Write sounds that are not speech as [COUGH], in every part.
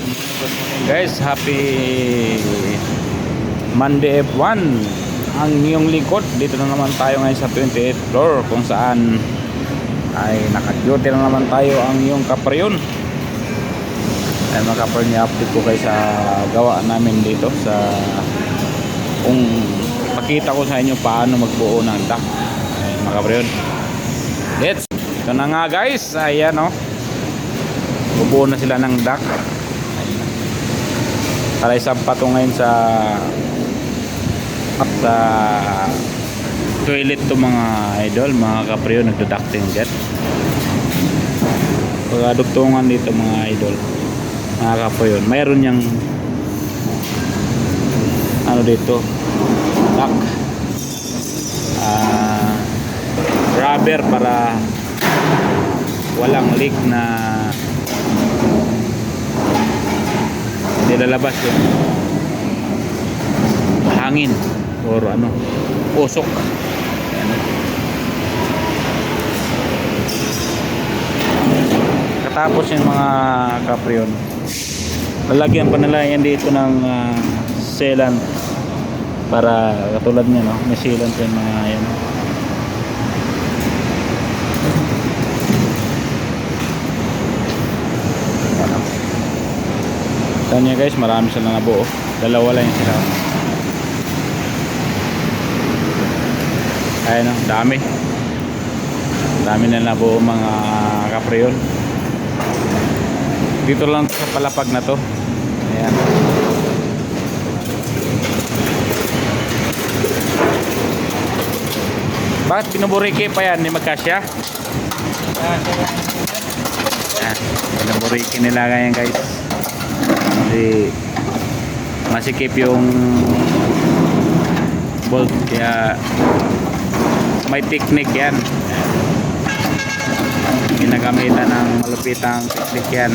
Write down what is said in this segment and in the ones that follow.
Morning guys, happy Monday F1 Ang iyong lingkod, dito na naman tayo ngayon sa 28th floor Kung saan ay naka-duty na naman tayo ang iyong kaparyon Ay mga kaparyon, i-update ko kayo sa gawa namin dito sa Kung pakita ko sa inyo paano magbuo ng duct Ay mga kaparyon Let's Ito na nga guys, ayan o oh. Bubuo na sila ng duct para isang pato ngayon sa sa toilet to mga idol mga kapriyo nagduducting jet. Pagkadugtungan dito mga idol. Mga kapriyo mayroon niyang ano dito duct. Ah rubber para walang leak na nilalabas yung hangin. Or ano usok. Katapos yung mga kapriyon lalagyan pa nila yan dito ng uh, sealant para katulad niya no? May sealant yung mga yan Saan niya guys, marami sila nabuo. Dalawa lang sila. Ayun o, dami. Dami na nabuo mga kapriyon. Dito lang sa palapag na to. Ayan. Bakit pinuburiki pa yan? Ni magkasya? Ayan. Pinuburiki nila ganyan guys kasi masikip yung bolt kaya may technique yan. Ginagamitan ng malupitang technique yan.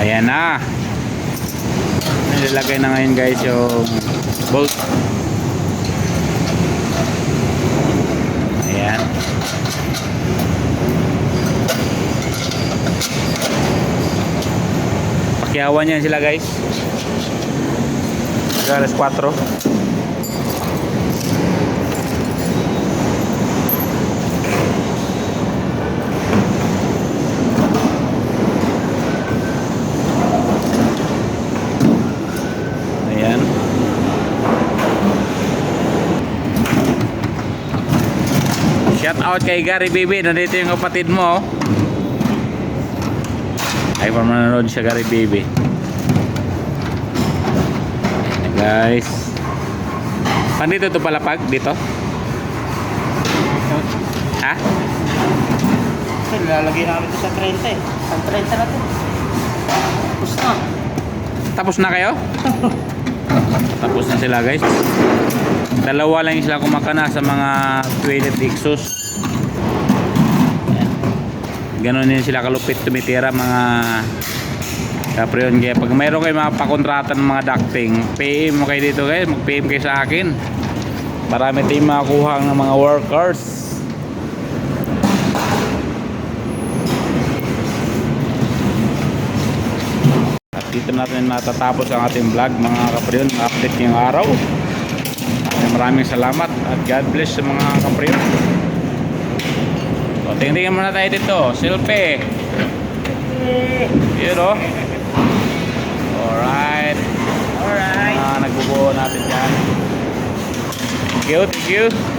Ayan na. Nilagay na ngayon guys yung bolt. Ayan Pakiawan yan sila guys. Alas 4. Ayan. Shout out kay Gary Baby. Nandito yung kapatid mo. Ay pa manonood siya Gary Baby. Ayan, guys. Pandito to palapag dito? Ha? Kasi nilalagay namin ito sa 30 eh. Ang 30 na ito. Tapos na. Tapos na kayo? [LAUGHS] Tapos na sila guys. Dalawa lang sila kumakana sa mga toilet exhaust. Ganon din sila kalupit tumitira mga kapriyon. Kaya pag mayroon kayo mga pakontrata ng mga ducting, PM mo kayo dito guys. Mag-PM kayo sa akin. Marami tayong makakuha ng mga workers. At dito natin natatapos ang ating vlog mga kapriyon. Update ngayong araw. Maraming salamat at God bless sa mga kapriyon. So, tingnan muna tayo dito. Silpe. Yun o. Alright. Alright. Ah, nagbubuo natin dyan. Thank you, thank you.